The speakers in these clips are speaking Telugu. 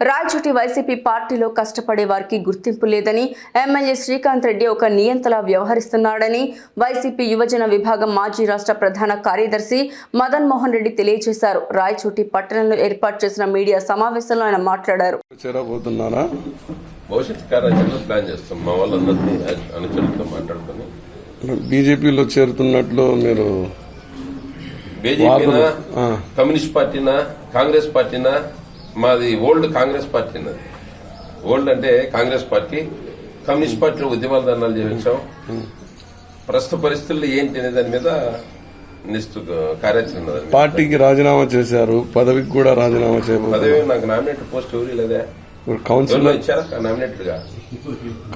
రాయచోటి వైసీపీ పార్టీలో కష్టపడే వారికి గుర్తింపు లేదని ఎమ్మెల్యే శ్రీకాంత్ రెడ్డి ఒక నియంతలా వ్యవహరిస్తున్నాడని వైసీపీ యువజన విభాగం మాజీ రాష్ట్ర ప్రధాన కార్యదర్శి మదన్ మోహన్ రెడ్డి తెలియజేశారు. రాయచోటి పట్టణంలో ఏర్పాటు చేసిన మీడియా సమావేశంలో ఆయన మాట్లాడారు. బీజేపీలో చేరుతున్నట్లు మీరు బీజేపీనా. కమ్యూనిస్ట్ పార్టీనా? కాంగ్రెస్ పార్టీనా? మాది ఓల్డ్ కాంగ్రెస్ పార్టీ అన్నది ఓల్డ్ అంటే కాంగ్రెస్ పార్టీ కమ్యూనిస్ట్ పార్టీలో ఉద్యమాల దండాలు చేయించాం ప్రస్తుత పరిస్థితుల్లో ఏంటి అనే దాని మీద నిస్తు కార్యాచరణ. పార్టీకి రాజీనామా చేశారు పదవికి కూడా రాజీనామా చేయబోతున్నారు. పదవి నాకు నామినేటెడ్ పోస్ట్ ఎవరు లేదా కౌన్సిలర్ ఇచ్చారా? నామినేటెడ్గా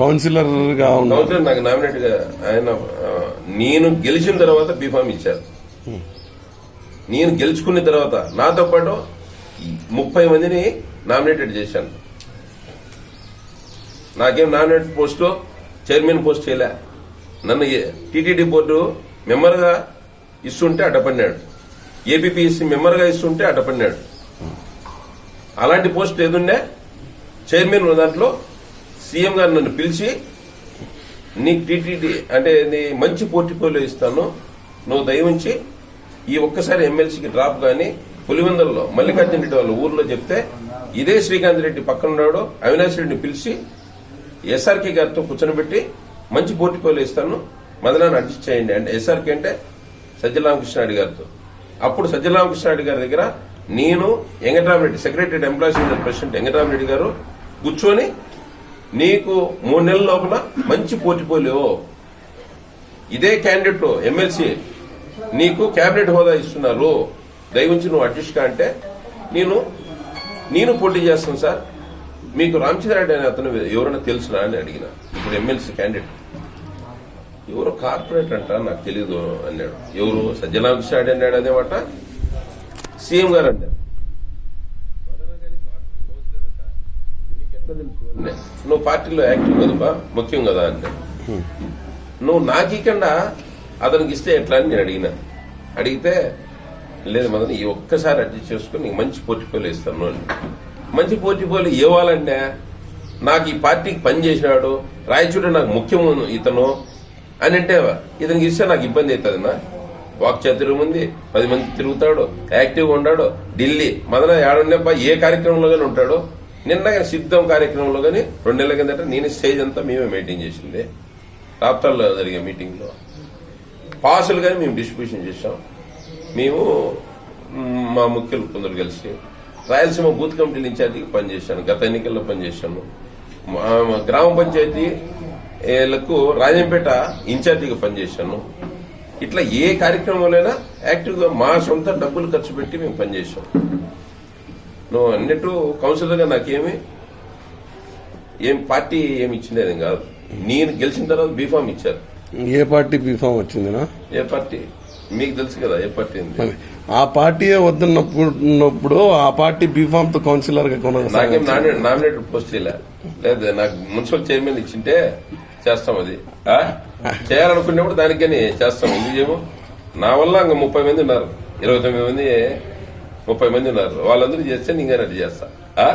కౌన్సిలర్గా కౌన్సిలర్ నాకు నామినేట్గా ఆయన నేను గెలిచిన తర్వాత బీఫామ్ ఇచ్చారు. నేను గెలుచుకున్న తర్వాత నాతో పాటు ముప్పై మందిని నామినేటెడ్ చేశాను. నాకేం నామినేటెడ్ పోస్టు చైర్మన్ పోస్ట్ చేయలే. నన్ను టీటీడీ బోర్డు మెంబర్గా ఇస్తుంటే అడ్డపడినాడు. ఏపీపీఎస్సీ మెంబర్గా ఇస్తుంటే అడ్డపడినాడు. అలాంటి పోస్ట్ ఏదుండే? చైర్మన్ ఉన్న దాంట్లో సీఎం గారు నన్ను పిలిచి నీకు టీటీడీ అంటే నీ మంచి పోర్టిఫోలియో ఇస్తాను. నువ్వు దయవుంచి ఈ ఒక్కసారి ఎమ్మెల్సీకి డ్రాప్ కానీ పులివెందుల్లో మల్లికార్జున రెడ్డి వాళ్ళ ఊర్లో చెప్తే ఇదే శ్రీకాంత్ రెడ్డి పక్కన ఉన్నాడు అవినాష్ రెడ్డిని పిలిచి ఎస్ఆర్కే గారితో కూర్చొని మంచి పోర్టిఫోలియో ఇస్తాను మదనాన్ని అడ్జస్ట్ చేయండి అంటే ఎస్ఆర్కే అంటే సజ్జరామకృష్ణారెడ్డి గారితో. అప్పుడు సజ్జరామకృష్ణారెడ్డి గారి దగ్గర నేను Venkatarama Reddy secretary employees union president Venkatarama Reddy గారు కూర్చొని నీకు మూడు నెలల లోపల మంచి పోర్టిఫోలియో ఇదే క్యాండిడేట్ ఎమ్మెల్సీ నీకు కేబినెట్ హోదా ఇస్తున్నారు. దయవుంచి నువ్వు అడ్జస్ట్ కా అంటే నేను నేను పోటీ చేస్తాను సార్. మీకు రామచంద్రారెడ్డి అనే అతను ఎవరైనా తెలుసునా అని అడిగిన. ఇప్పుడు ఎమ్మెల్సీ క్యాండిడేట్ ఎవరో కార్పొరేట్ అంట నాకు తెలియదు అన్నాడు. ఎవరు? సజ్జనాభిషాడు అన్నాడు అదే మాట. సీఎం గారు అన్నాడు నీకు ఎట్లా తెలుసు అన్నా. నువ్వు పార్టీలో యాక్టివ్ కదా ముఖ్యం కదా అంటే నువ్వు నాకు ఇకుండా అతనికి ఇస్తే ఎట్లా అని నేను అడిగిన. అడిగితే లేదు మదన ఈ ఒక్కసారి అడ్జస్ట్ చేసుకుని నీకు మంచి పోర్టిఫోలియో ఇస్తాను అని మంచి పోర్టిఫోలియో ఇవ్వాలంటే నాకు ఈ పార్టీకి పని చేసినాడు రాయచూడు నాకు ముఖ్యం ఇతను అని అంటే ఇతనికి ఇస్తే నాకు ఇబ్బంది అవుతుంది నా వాక్ చాతుర్యం ఉంది పది మంది తిరుగుతాడు యాక్టివ్గా ఉంటాడు ఢిల్లీ మదన ఏడున్నప్ప ఏ కార్యక్రమంలో కానీ ఉంటాడు. నిన్న సిద్ధం కార్యక్రమంలో కానీ రెండు నెలల కిందట నేను స్టేజ్ అంతా మేమే మెయింటైన్ చేసింది. రాప్తాల్లో జరిగే మీటింగ్లో. పాసులు కానీ మేము డిస్ట్రిబ్యూషన్ చేసాం మేము మ్, ముఖ్యులు కొందరు కలిసి రాయలసీమ బూత్ కమిటీలు ఇన్ఛార్జికి పనిచేశాను గత ఎన్నికల్లో పనిచేశాను గ్రామ పంచాయతీ ఏలకు రాజంపేట ఇన్ఛార్జిగా పనిచేశాను ఇట్లా ఏ కార్యక్రమంలోనైనా యాక్టివ్గా మా సొంత డబ్బులు ఖర్చు పెట్టి మేము పనిచేశాం నువ్వు అన్నట్టు కౌన్సిలర్గా నాకేమి ఏం పార్టీ ఏమి ఇచ్చింది కాదు. నేను గెలిచిన తర్వాత బీఫామ్ ఇచ్చారు. ఏ పార్టీ బీఫామ్ వచ్చిందినా? ఏ పార్టీ? మీకు తెలుసు కదా ఏ పార్టీ ఆ పార్టీయే వద్దన్నప్పుడు ఆ పార్టీ బీఫామ్తో కౌన్సిలర్గా నాకేం నామినేటెడ్ పోస్ట్ లేదు నాకు మున్సిపల్ చైర్మన్ ఇచ్చింటే చేస్తాం అది? చేయాలనుకున్నప్పుడు దానికని చేస్తాం. ఎందుకు నా వల్ల ఇంకా ముప్పై మంది ఉన్నారు. ఇరవై తొమ్మిది మంది ముప్పై మంది ఉన్నారు. వాళ్ళందరూ చేస్తే నేను అది చేస్తా.